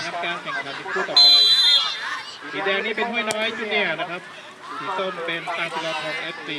นะครับการแข่งขันคู่ต่อไปสีแดงนี่เป็นห้วยน้อยจูเนียร์นะครับสีส้มเป็นตาศิลาทองเอฟซี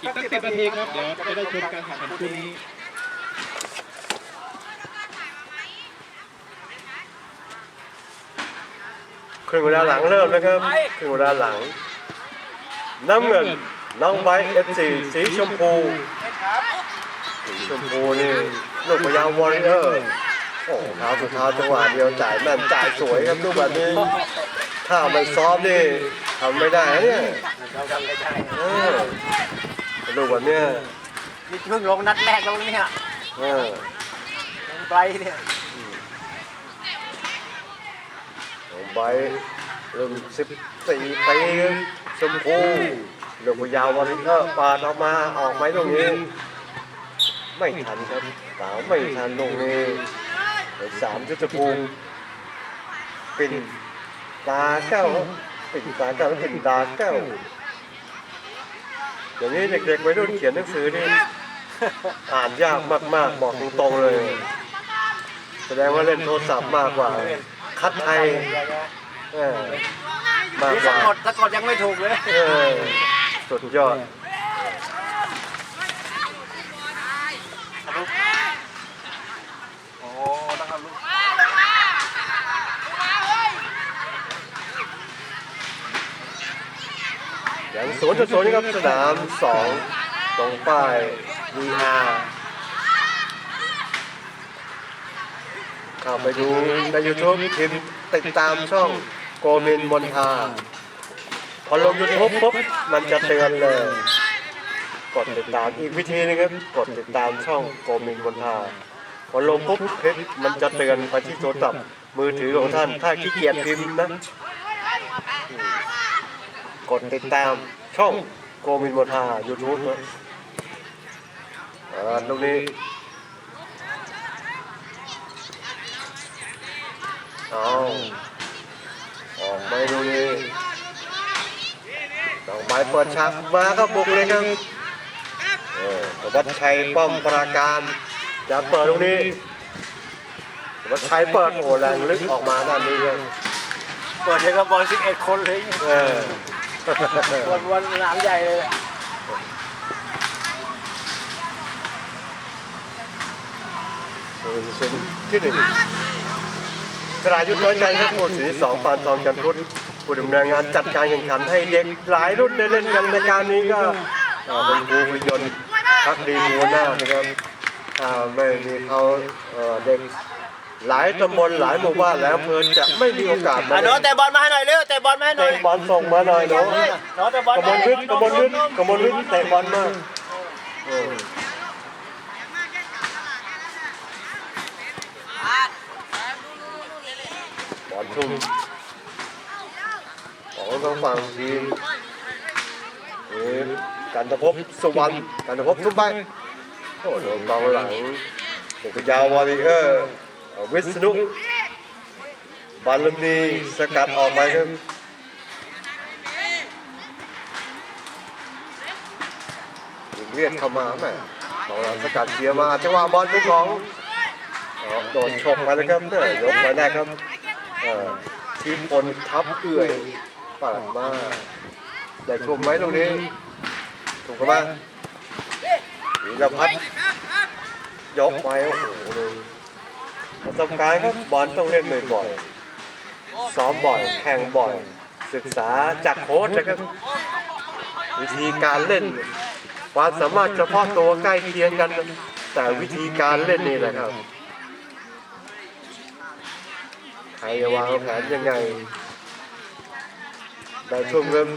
อีกสักสิบนาทีครับเดี๋ยวจะได้ชมการแข่งขันคู่นี้ครึ่งเวลาหลังเริ่มนะครับครึ่งเวลาหลัง น้ำเงินน้องไบเอฟซีสีชมพูสีชมพูนี่ลูกพยาวอริเออร์ โอ้เท้าสุดเท้าจังหวะเดียวจ่ายแม่นจ่ายสวยครับลูกแบบนี้ ถ้าไม่ซ้อมนี่ทำไม่ได้นะเนี่ยเราทำไม่ได้เออลูกแบบเนี้ยนี่เพิ่งลงนัดแรกแล้วเนี่ยเออลงไปเนี่ยน้องไบเริ่มสิบสี่ปีชมพูลูกพยาววอริเออร์ปาดออกมาออกไหมตรงนี้ ไม่ทันครับสาวไม่ทันตรงนี้ สามยุทธภูมิปิ่นตาแก้วปิ่นตาแก้วแล้วปิ่นตาแก้วอย่างนี้เด็กๆวัยรุ่นเขียนหนังสือนี่อ่านยากมากๆบอกตรงๆเลย แสดงว่าเล่นโทรศัพท์มากกว่า คัดไทยเออมากนี่กสะว่ากดสะกดยังไม่ถูกเลยเออสุดยอด โอ้ต้องเอาลูก อย่างศูนย์จุดศูนย์ครับสนามสองตรงป้าย VR เข้าไปดูใน YouTube พิมพ์ติดตามช่องโกมินมอนทาพอลง YouTube ปุ๊บมันจะเตือนเลย กดติดตามอีกวิธีนึงครับ กดติดตามช่องโกมินมอนทาพอลงปุ๊บคลิปมันจะเตือนไปที่โทรศัพท์มือถือของท่านถ้าขี้เกียจพิมพ์นะ กดติดตามช่องโกมินมนทา YouTube นะอ่าตรงนี้เอาออกไปตรงนี้ดอกไม้เปิดฉากมาก็บุกเลยครับเออวัดชัยป้อมปราการจะเปิดตรงนี้วัดชัยเปิดโอ้แรงลึกออกมาด้านนี้ครับเปิดเลยก็บอลสิบเอ็ดคนเลย เออ วันวันสนามใหญ่เลยเป็นที่หนึ่งสรายุทธน้อยใจครับผู้สีสองปานทองจันทร์พุทธผู้ดำเนินงานจัดการแข่งขันให้เด็กหลายรุ่นได้เล่นกันในการนี้ก็เป็นครูวิยนต์พักดีมูหน้านะครับไม่มีเขาเด็ก หลายตำบลหลายหมู่บ้านแล้วเพื่อจะไม่มีโอกาสมาอะโน้ตเล่นเตะบอลมาให้หน่อยเร็วเตะบอลมาให้หน่อยเตะบอลส่งมาหน่อยเนาะโน้ตเตะบอลกระมวลวิทย์กระมวลวิทย์กระมวลวิทย์เตะบอลมาเออบอลทุ่มของทางฝั่งทีมนี่กันตะพบสุวรรณกันตะพบทุ่มไปโอ้โดนกองหลังเด็กยาววอลเลเยอร์ วิษณุบอลมีสกัดออกไปครับเรียกเข้ามาแม่ตองหลังสกัดเกียร์มาจังหวะบอลเป็นของโดนชกไปแล้วครับเนี่ยยกไปแรกครับทีมพลทับเอื่อยปัดมาได้ชมไหมตรงนี้ถูกไหมวีรพัฒน์ยกไปโอ้โหเลย ประสบการณ์ครับบอลต้องเล่นบ่อยๆซ้อมบ่อย แข่งบ่อย ศึกษาจากโค้ชนะครับ วิธีการเล่น ความสามารถเฉพาะตัวใกล้เคียงกัน แต่วิธีการเล่นนี่แหละครับ ใครจะวางแผนยังไงได้ช่วงเริ่ม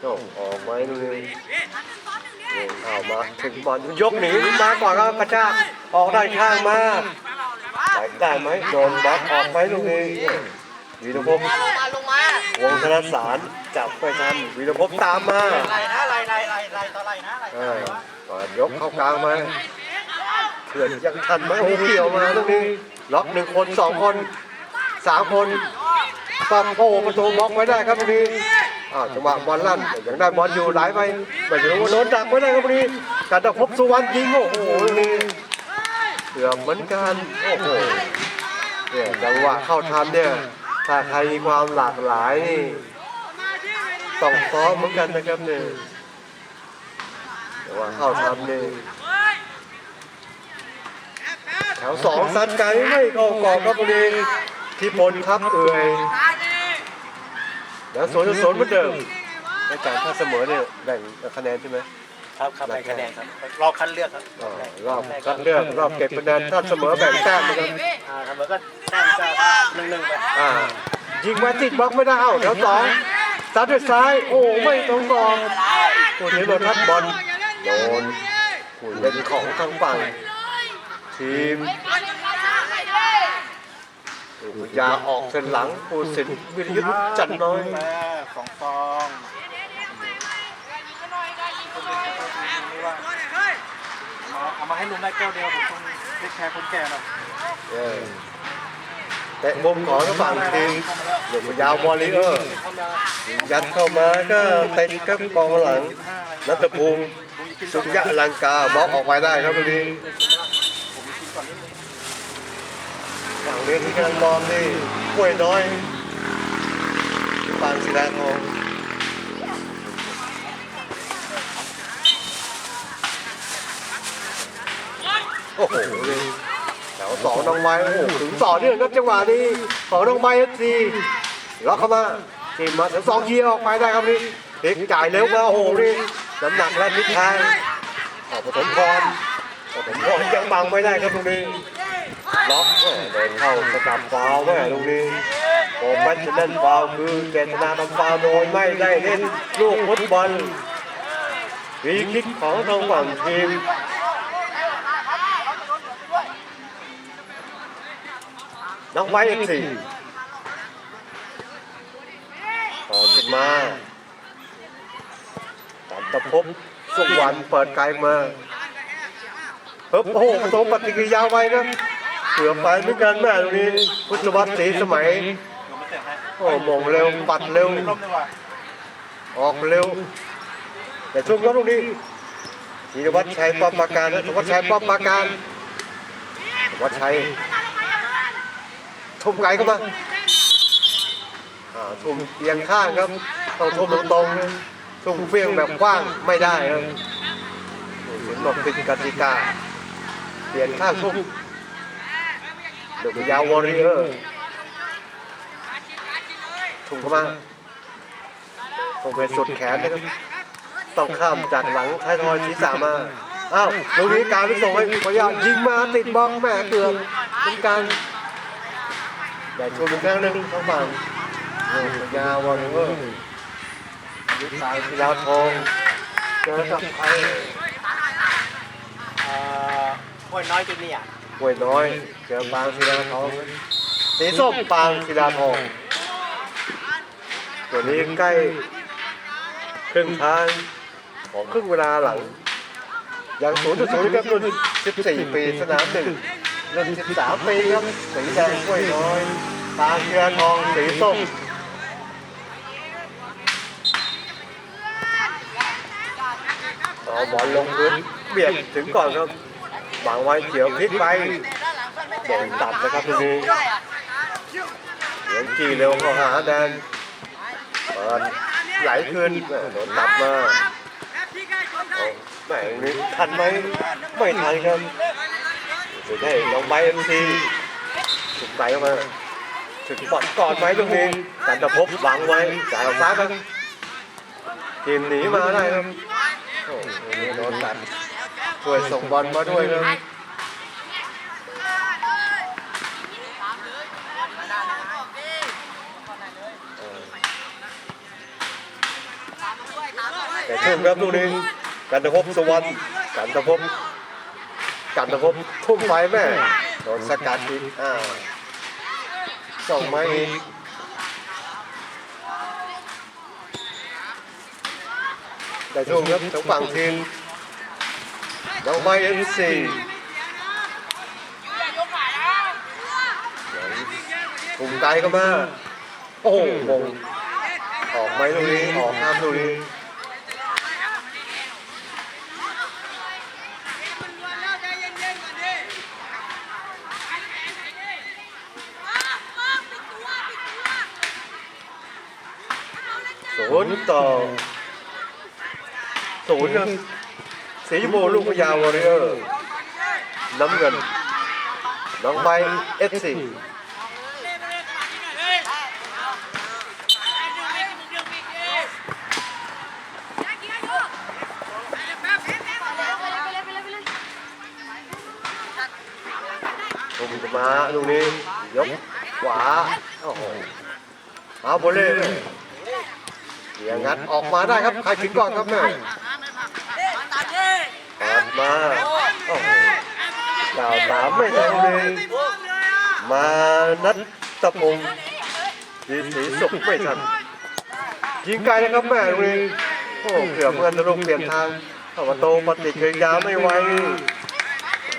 โอ้ออกไว้ดูนี่ เอามาถึงบอลยกหนีมาก่อนแล้วกระชากออกได้านข้างมาไหลได้ไหมโดนบล็อกออกไปลูกนี้วีรพงศ์วงธนสารจับไปทันวีรพงศ์ตามมาไรนะไรไรไรไรต่อไรนะไรเออก่อยกเข้ากลางมาเถื่อนยังทันไหมโอ้เกี่ยวมาตรงนี้ล็อกหนึ่งคนสองคนสามคนปั๊มโอ้ประตูบล็อกไว้ได้ครับตรงนี้ อ้าจังหวะบอลลั่นยังได้บอลอยู่ไหลไปไม่ถึงว่าโดนดักไว้ได้ครับตรงนี้การตะพบสุวรรณยิงโอ้โหตรงนี้เกือบเหมือนกันโอ้โหเนี่ยจังหวะเข้าทำเนี่ยถ้าใครมีความหลากหลายนี่ต้องซ้อมเหมือนกันนะครับเนี่ยแต่ว่าเข้าทำนี่แถวสองซัดไกลไม่เข้ากรอบครับพอดีที่พลครับเอ่ย แล้วสวนสวนเหมือนเดิมในการถ้าเสมอเนี่ยแบ่งคะแนนใช่ไหม ครับครับให้คะแนนครับรอบคัดเลือกครับอ๋อรอบคัดเลือกรอบเก็บคะแนนถ้าเสมอแบ่งแต้มนะครับอ่าเสมอก็แต้มจะหนึ่งหนึ่งไปอ่ายิงมาติดบล็อกไม่ได้เอ้าแถวสองซัดด้วยซ้าย โอ้ไม่ตรงกรอบผู้นี้โดนทัดบอลโดนผู้เล่นของทางฝั่งทีม ผู้ยาออกเส้นหลังผู้สินวิรยุทธ์จันทร์น้อยแม่สองฟองเอามาให้ลุงได้แก้วเดียวผมต้องเทคแคร์คนแก่หน่อยเออแต่มุมของทางฝั่งทีมหนุ่มยาวบอลลีเออร์ยัดเข้ามาก็เตะกับกองหลังนัทภูมิสุริยะอลังกาบล็อกออกไปได้ครับตรงนี้ฝั่ง เรียนที่กำลังมองนี่กล้วยน้อยปางศิลาทองโอ้โหแถวสองน้องไม้โอ้โหถึงต่อเนื่องครับจังหวะนี้ของน้องไม้เอฟซีล็อกเข้ามาทีมมาถึงสองยีออกไปได้ครับนี่พลิกจ่ายเร็วมาโอ้โหนี่น้ำหนักและทิศทางออกปฐมพรปฐมพรยังบังไม่ได้ครับตรงนี้ ล็อกเดินเข้าสกัดฟาวล์แม่ตรงนี้ผมมันจะเล่นฟาวคือเจตนาทำฟาวโดยไม่ได้เล่นลูกฟุตบอลฟีคิกของทางฝั่งทีมน้องไว้เอฟซีต่อขึ้นมาตันตะพบสุวรรณเปิดไกลมาเฮ้ยโอ้โหตรงปฏิกิริยาไว้ครับ เกือไปเหมือนกันแม่ตรงนี้ พุทธวัฒน์ศรีสมัยลุงไม่เตะให้โอ้มงเร็ว ปัดเร็ว ออกเร็ว แต่ช่วงนี้ตรงนี้ธีรวัฒน์ชัยป้อมปราการนะธวัฒน์ชัยป้อมปราการธวัฒน์ชัยทุ่มไกลเข้ามาทุ่มเอียงข้างครับต้องทุ่มตรงๆทุ่มเฟี้ยงแบบกว้างไม่ได้ครับเห็นบอกผิดกติกาเปลี่ยนข้างทุ่ม เดือยาววอริเออร์ทุ่มเข้ามาคงเป็นสุดแขนนะครับต้องข้ามจากหลังท้ายทอยศีรษะมาอ้าวลูกนี้การไปส่งให้พยายิงมาติดบล็อกแม่เกือบเป็นการแต่ชมเป็นครั้งหนึ่งทั้งฝั่งพยาวอลเลเวอร์ยุทธสายศิลาทองเจอกับไอ้เอ่อห้วยน้อยจุดนี้อะ ห่วยน้อย เจอปางศิลาทองสีส้มปางศิลาทอง ตัวนี้ใกล้ครึ่งทางของครึ่งเวลาหลัง อย่างศูนย์จุดศูนย์ครับรุ่น14ปีสนามหนึ่งรุ่น13ปีครับสีแดงกล้วยน้อยตาเชือทองสีส้มเอาบอลลงพื้นเบียดถึงก่อนครับ วางไว้เขียวพลิกไปโดนตัดนะครับทีนี้เหลืองจีเร็วเข้าหาแดนเปิดไหลคืนโดนตัดมาแหม่งนี้ทันไหมไม่ทันครับสุดท้ายลงไปเอ็มซีสุดใจเข้ามาถึงบอลก่อนไหมตรงนี้กันตะพบวางไว้จ่ายออกซ้ายครับทีมหนีมาได้ครับโอ้โหโดนตัด ช่วยส่งบอลมาด้วยครับแต่ช่วงครับตรงนี้กันตะพบสวรรค์กันตะพบกันตะพบทุ่มไฟแม่โดนสกัดอีกอ่าส่งมาอีกแต่ช่วงครับทางฝั่งทีม น้องไม้เอฟซีกลุ่มไกลก็มาโอ้โหออกไหมลูกนี้ออกห้ามลูกนี้ศูนย์ต่อศูนยับ สีชมพูลูกพญาวอริเออร์ น้ำเงิน น้องไบเอสซีลุงจะมาลูกนี้ ยกขวา โอ้โหเอาโบเล่เสียงัดออกมาได้ครับ ใครถึงก่อนครับแม่ มาโอ้โหดาวสามไม่ทันเลยมานัดตะพงยีสีสุกไม่ทันยิงไกลนะครับแม่ลูกนี้โอ้เกือบเงินลงเปลี่ยนทางเข้าประตูปฏิกิริยาไม่ไหว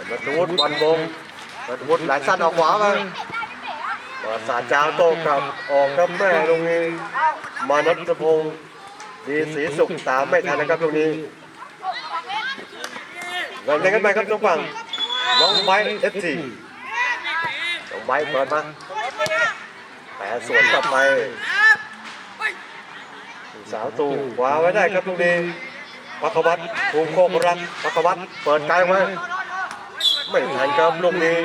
มาทูดวันบงมันวุดหลายสั้นออกขวามาประสาจาวโตกลับออกครับแม่ตรงนี้มานัทพงศ์ดีสีสุขตามไม่ทันนะครับตรงนี้ เริ่มเล่นกันไปครับน้องฝั่งน้องไบเอฟซีน้องไบเปิดมาแปะสวนกลับไปสาวตูขวาไว้ได้ครับตรงนี้พักวัตภูมิโคกรักพักวัตเปิดไกลมาไม่ทันครับลูกนี้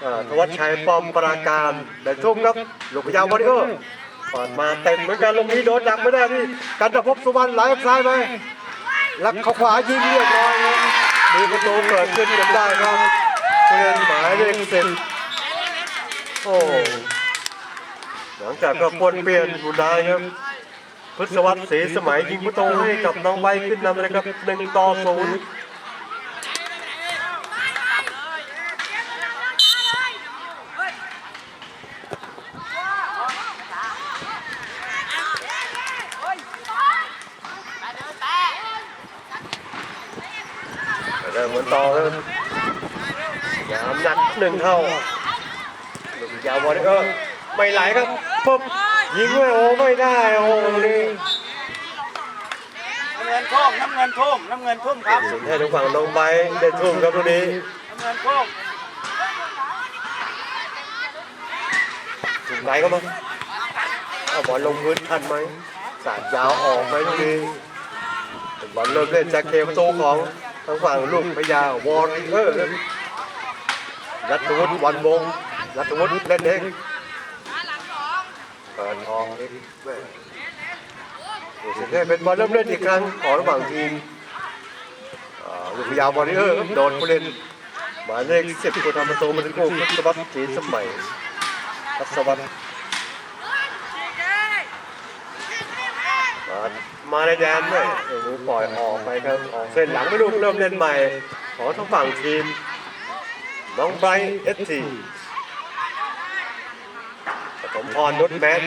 เอ่อธวัชชัยปอมปราการแต่ทุ่มครับลูกพยาววอริเออร์เปิดมาเต็มเหมือนกันลูกนี้โดนดักไม่ได้ที่กันตะพบสุวรรณไหลซ้ายไปลักเขาขวายิงเรียบร้อย มีประตูเกิดขึ้นกันได้ครับเพื่อนหมายเลขสิบโอ้หลังจากก็ปนเปลี่ยนบุญได้ครับพุทธวัตรศรีสมัยยิงประตูให้กับน้องใบขึ้นนำเลยครับหนึ่งต่อศูนย์ เริ่มเหมือน ต่อครับยามหนักหนึ่งเท่าลูกยาวบอลก็ไม่ไหลครับปุ๊บยิงไม่โอ้ไม่ได้โอ้นี่น้ำเงินทุ่มน้ำเงินทุ่มน้ำเงินทุ่มครับสุดท้ายทางฝั่งน้องไบร์ทเด่นทุ่มครับตรงนี้น้ำเงินทุ่มถึงไหนก็มาเอาบอลลงพื้นทันไหมสาดยาวออกไหมตรงนี้บอลเริ่มเล่นจากเกมประตูของ ทางฝั่งลูกพญาวอร์เออร์รัตวุฒิวันวงรัตวุฒิเล่นเองเปิดออกอีกแม่สุดท้ายเป็นบอลเริ่มเล่นอีกครั้งของระหว่างทีมลูกพยาวบอลเออร์โดนผู้เล่นหมายเลขสิบคนทำประตูมาถึงคู่พัศวัตรศรีสมัยพัศวัตรมา มาในแดนด้วยโอ้โหปล่อยออกไปครับออกเส้นหลังไม่รู้เริ่มเล่นใหม่ ของทั้งฝั่งทีม น้องไบรท์เอสทีปฐมพรนุชแมน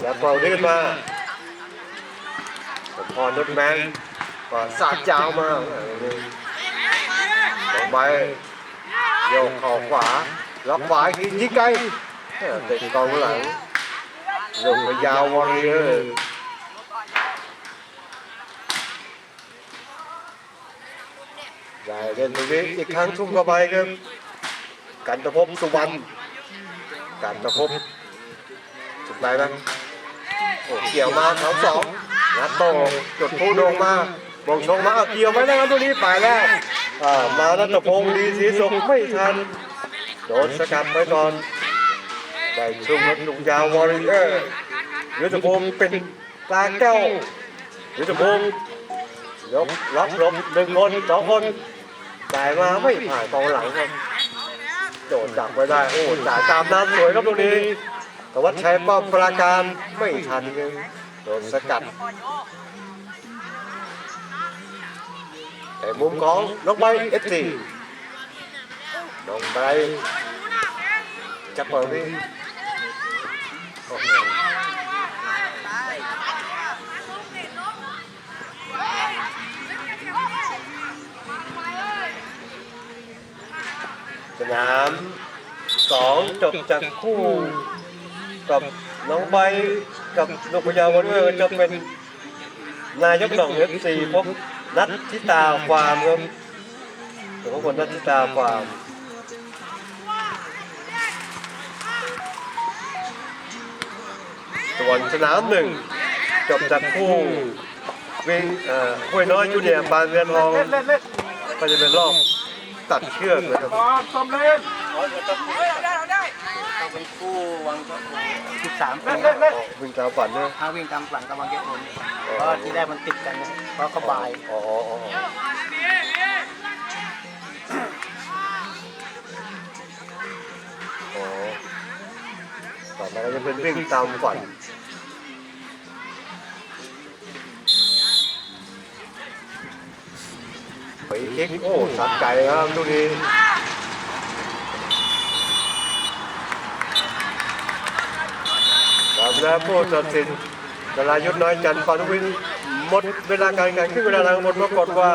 แล้วพอขึ้นมาผมพรนุชแมนก็สาดยาวมาลงไปโยกเข่าขวาล็อกขวาอีกทียิงไกลเออเตะกองหลังลงไปยาววอริเออร์ ได้เล่นตรงนี้อีกครั้งทุ่มเข้าไปครับกันตะพบสุวรรณกันตะพบสุดไหนไหมโอ้เกี่ยวมาแถวสองนัดโตจุดผู้โดงมาบงชงมาเอาเกี่ยวไว้แล้วครับตัวนี้ไปแล้วอ่ามานัทพงศ์ดีสีสุขไม่ทันโดนสกัดไว้ก่อนได้ชุ่มรถลุงยาววอริเออร์ยุทธพงศ์เป็นตาแก้วยุทธพงศ์ยกรับหลบหนึ่งคนสองคน แต่มาไม่ผ่านกองหลังครับ โดนดักไว้ได้ โอ้จ่ายตามน้ำสวยครับตรงนี้แต่ว่าใช้ป้อมปราการไม่ทันครับโดนสกัด แต่มุมของน้องไบร์ทเอสทีน้องไบร์ทจะเปิดนี่โอ้โหส นามสองจบจากคู่กับน้องใบกับนกพยาวันเออจะเป็นนายกหน่องเอฟซีพบนัททิตาความครับหรือว่าคนนัททิตาความส่วนสนามหนึ่งจบจากคู่วิ่งเอ่อห้วยน้อยจูเนียร์ปานเรือนทองเล่นเล่นเล่นก็จะเป็นรอบ ตัดเชือกนะครับต่อสมเล่นต้องเป็นคู่วังสิบสามปีเล่นเล่นเล่นวิ่งตามฝันนะถ้าวิ่งตามฝันกับวังเก็ตผลเพราะที่แรกมันติดกันนะเพราะเขาบายอ๋ออ๋ออ๋ออ๋อต่อมาก็จะเป็นวิ่งตามฝัน ไปเช็คโอ้สัดไก่ครับลูกนี้ครับแล้วผู้ตัดสินดารายุทธน้อยจันทร์ปานุวินหมดเวลาการแข่งขันเวลาทางหมดปรากฏว่า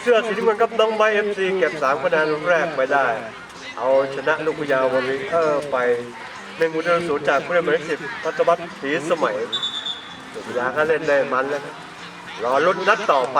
เสื้อสีน้ำเงินกับน้องไบเอฟซีเก็บ3คะแนนแรกไปได้ เอาชนะลูกพยาวบริเออร์ไปในมูลนิธิจากผู้เล่นหมายเลขสิบพัฒวัฒน์ศรีสมัยลูกพยาก็เล่นได้มันแล้วรับรอลุ้นนัดต่อไป